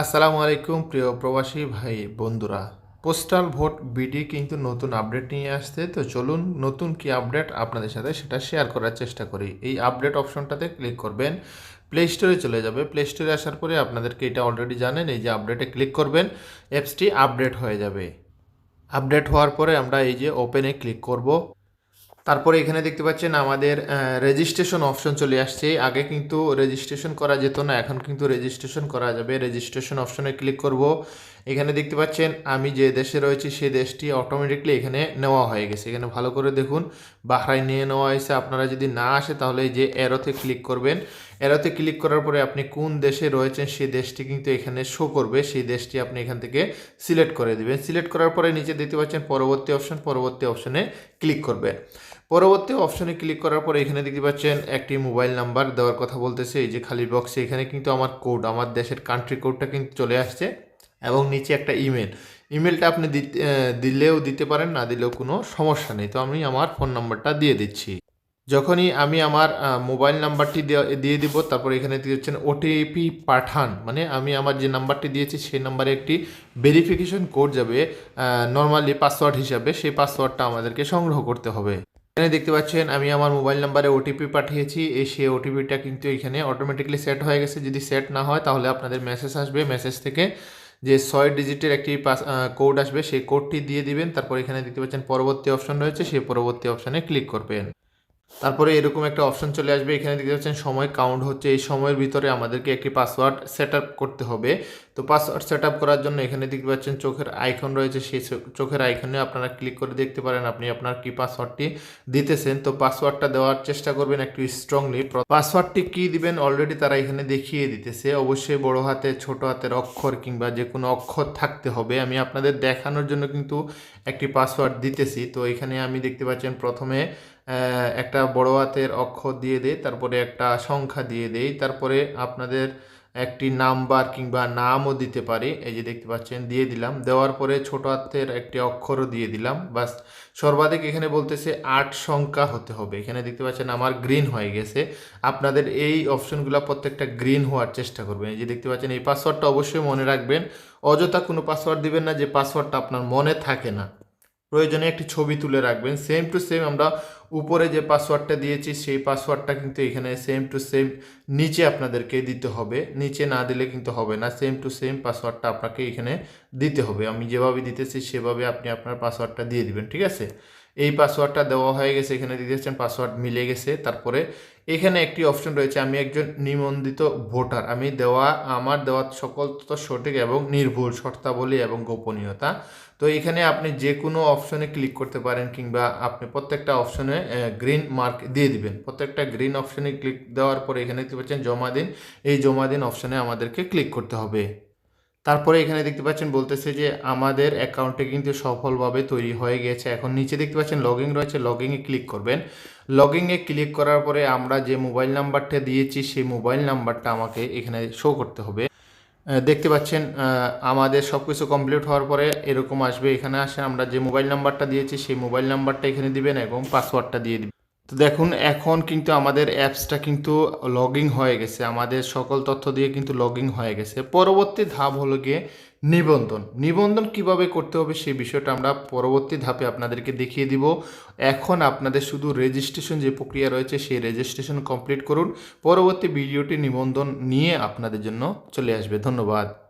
আসসালামু আলাইকুম, প্রিয় প্রবাসী ভাই বন্ধুরা। পোস্টাল ভোট, বিডি কিন্তু নতুন আপডেট নিয়ে আসছে। তো চলুন, নতুন কি আপডেট আপনাদের সাথে সেটা শেয়ার করার চেষ্টা করি। এই আপডেট অপশনটাতে ক্লিক করবেন, প্লে স্টোরে চলে যাবে। প্লে স্টোরে আসার পরে আপনাদেরকে এটা অলরেডি জানেন, এই যে আপডেটে ক্লিক করবেন, অ্যাপসটি আপডেট হয়ে যাবে। আপডেট হওয়ার পরে আমরা এই যে ওপেনে ক্লিক করব। তারপরে এখানে দেখতে পাচ্ছেন আমাদের রেজিস্ট্রেশন অপশন চলে আসছে। আগে কিন্তু রেজিস্ট্রেশন করা যেত না, এখন কিন্তু রেজিস্ট্রেশন করা যাবে। রেজিস্ট্রেশন অপশনে ক্লিক করব। এখানে দেখতে পাচ্ছেন, আমি যে দেশে রয়েছি সেই দেশটি অটোমেটিকলি এখানে নেওয়া হয়ে গেছে। এখানে ভালো করে দেখুন বাহরাই নিয়ে নেওয়া হয়েছে। আপনারা যদি না আসে, তাহলে এই যে এরোতে ক্লিক করবেন। এরোতে ক্লিক করার পরে আপনি কোন দেশে রয়েছেন সেই দেশটি কিন্তু এখানে শো করবে। সেই দেশটি আপনি এখান থেকে সিলেক্ট করে দেবেন। সিলেক্ট করার পরে নিচে দেখতে পাচ্ছেন পরবর্তী অপশন পরবর্তী অপশনে ক্লিক করবেন পরবর্তী অপশনে ক্লিক করার পরে এখানে দেখতে পাচ্ছেন একটি মোবাইল নাম্বার দেওয়ার কথা বলতেছে। এই যে খালি বক্সে এখানে কিন্তু আমার কোড আমার দেশের কান্ট্রি কোডটা কিন্তু চলে আসছে এবং নিচে একটা ইমেল ইমেলটা আপনি দিলেও দিতে পারেন, না দিলেও কোনো সমস্যা নেই। তো আমি আমার ফোন নাম্বারটা দিয়ে দিচ্ছি। যখনই আমি আমার মোবাইল নাম্বারটি দিয়ে দিব, তারপর এখানে দিচ্ছেন ওটিপি পাঠান। মানে আমি আমার যে নাম্বারটি দিয়েছি, সেই নাম্বারে একটি ভেরিফিকেশন কোড যাবে নর্মালি পাসওয়ার্ড হিসাবে, সেই পাসওয়ার্ডটা আমাদেরকে সংগ্রহ করতে হবে। এখানে দেখতে পাচ্ছেন, আমি আমার মোবাইল নাম্বারে ওটিপি পাঠিয়েছি এই সেই ওটিপিটা কিন্তু এখানে অটোমেটিকলি সেট হয়ে গেছে। যদি সেট না হয়, তাহলে আপনাদের মেসেজ আসবে। মেসেজ থেকে যে ছয় ডিজিটের একটি পাস কোড আসবে, সেই কোডটি দিয়ে দিবেন। তারপর এখানে দেখতে পাচ্ছেন, পরবর্তী অপশন রয়েছে, সেই পরবর্তী অপশানে ক্লিক করবেন। তারপরে এরকম একটা অপশন চলে আসবে। এখানে দেখতে পাচ্ছেন সময় কাউন্ট হচ্ছে। এই সময়ের ভিতরে আমাদেরকে একটি পাসওয়ার্ড সেট করতে হবে। তো পাসওয়ার্ড সেট করার জন্য এখানে দেখতে পাচ্ছেন চোখের আইকন রয়েছে। সেই চোখের আইকনে আপনারা ক্লিক করে দেখতে পারেন আপনি আপনার কি পাসওয়ার্ডটি দিতেছেন। তো পাসওয়ার্ডটা দেওয়ার চেষ্টা করবেন একটু স্ট্রংলি পাসওয়ার্ডটি কি দিবেন? অলরেডি তারা এখানে দেখিয়ে দিতেছে। অবশ্যই বড় হাতে, ছোট হাতের অক্ষর কিংবা যে কোনো অক্ষর থাকতে হবে। আমি আপনাদের দেখানোর জন্য কিন্তু একটি পাসওয়ার্ড দিতেছি। তো এখানে আমি দেখতে পাচ্ছেন প্রথমে একটা বড় হাতের অক্ষর দিয়ে দেই, তারপরে একটা সংখ্যা দিয়ে দেই, তারপরে আপনাদের একটি নাম্বার কিংবা নামও দিতে পারি। এই যে দেখতে পাচ্ছেন, দিয়ে দিলাম। দেওয়ার পরে ছোট হাতের একটি অক্ষরও দিয়ে দিলাম। বাস, সর্বাধিক এখানে বলতেছে আট সংখ্যা হতে হবে। এখানে দেখতে পাচ্ছেন আমার গ্রিন হয়ে গেছে। আপনাদের এই অপশনগুলো প্রত্যেকটা গ্রিন হওয়ার চেষ্টা করবেন। এই যে দেখতে পাচ্ছেন, এই পাসওয়ার্ডটা অবশ্যই মনে রাখবেন। অযথা কোনো পাসওয়ার্ড দিবেন না যে পাসওয়ার্ডটা আপনার মনে থাকে না। প্রয়োজনে একটি ছবি তুলে রাখবেন। সেম টু সেম আমরা উপরে যে পাসওয়ার্ডটা দিয়েছি, সেই পাসওয়ার্ডটা কিন্তু এখানে সেম টু সেম নিচে আপনাদেরকে দিতে হবে। নিচে না দিলে কিন্তু হবে না। সেম টু সেম পাসওয়ার্ডটা আপনাকে এখানে দিতে হবে। আমি যেভাবে দিতেছি, সেভাবে আপনি আপনার পাসওয়ার্ডটা দিয়ে দিবেন, ঠিক আছে? এই পাসওয়ার্ডটা দেওয়া হয়ে গেছে, এখানে দিয়ে দিতেছেন পাসওয়ার্ড মিলে গেছে। তারপরে এখানে একটি অপশন রয়েছে, আমি একজন নিবন্ধিত ভোটার। আমি দেওয়া, আমার দেওয়া সকল তথ্য সঠিক এবং নির্ভুল, শর্তাবলী এবং গোপনীয়তা। তো এখানে আপনি যে কোনো অপশনে ক্লিক করতে পারেন কিংবা আপনি প্রত্যেকটা অপশনে গ্রিন মার্ক দিয়ে দিবেন। প্রত্যেকটা গ্রিন অপশনে ক্লিক দেওয়ার পরে এখানে দেখতে পাচ্ছেন জমা দিন। এই জমা দিন অপশনে আমাদেরকে ক্লিক করতে হবে। তারপরে এখানে দেখতে পাচ্ছেন বলতেছে যে আমাদের অ্যাকাউন্টে কিন্তু সফলভাবে তৈরি হয়ে গেছে। এখন নিচে দেখতে পাচ্ছেন লগিং রয়েছে। লগিংয়ে ক্লিক করবেন। লগিংয়ে ক্লিক করার পরে আমরা যে মোবাইল নাম্বারটা দিয়েছি, সেই মোবাইল নাম্বারটা আমাকে এখানে শো করতে হবে। দেখতে পাচ্ছেন আমাদের সব কিছু কমপ্লিট হওয়ার পরে এরকম আসবে। এখানে আসে আমরা যে মোবাইল নাম্বারটা দিয়েছি, সেই মোবাইল নাম্বারটা এখানে দিবেন এবং পাসওয়ার্ডটা দিয়ে দিবেন। তো দেখুন, এখন কিন্তু আমাদের অ্যাপসটা কিন্তু লগিং হয়ে গেছে। আমাদের সকল তথ্য দিয়ে কিন্তু লগিং হয়ে গেছে। পরবর্তী ধাপ হলো গিয়ে নিবন্ধন। নিবন্ধন কীভাবে করতে হবে সেই বিষয়টা আমরা পরবর্তী ধাপে আপনাদেরকে দেখিয়ে দিব। এখন আপনাদের শুধু রেজিস্ট্রেশন যে প্রক্রিয়া রয়েছে, সেই রেজিস্ট্রেশন কমপ্লিট করুন। পরবর্তী ভিডিওটি নিবন্ধন নিয়ে আপনাদের জন্য চলে আসবে। ধন্যবাদ।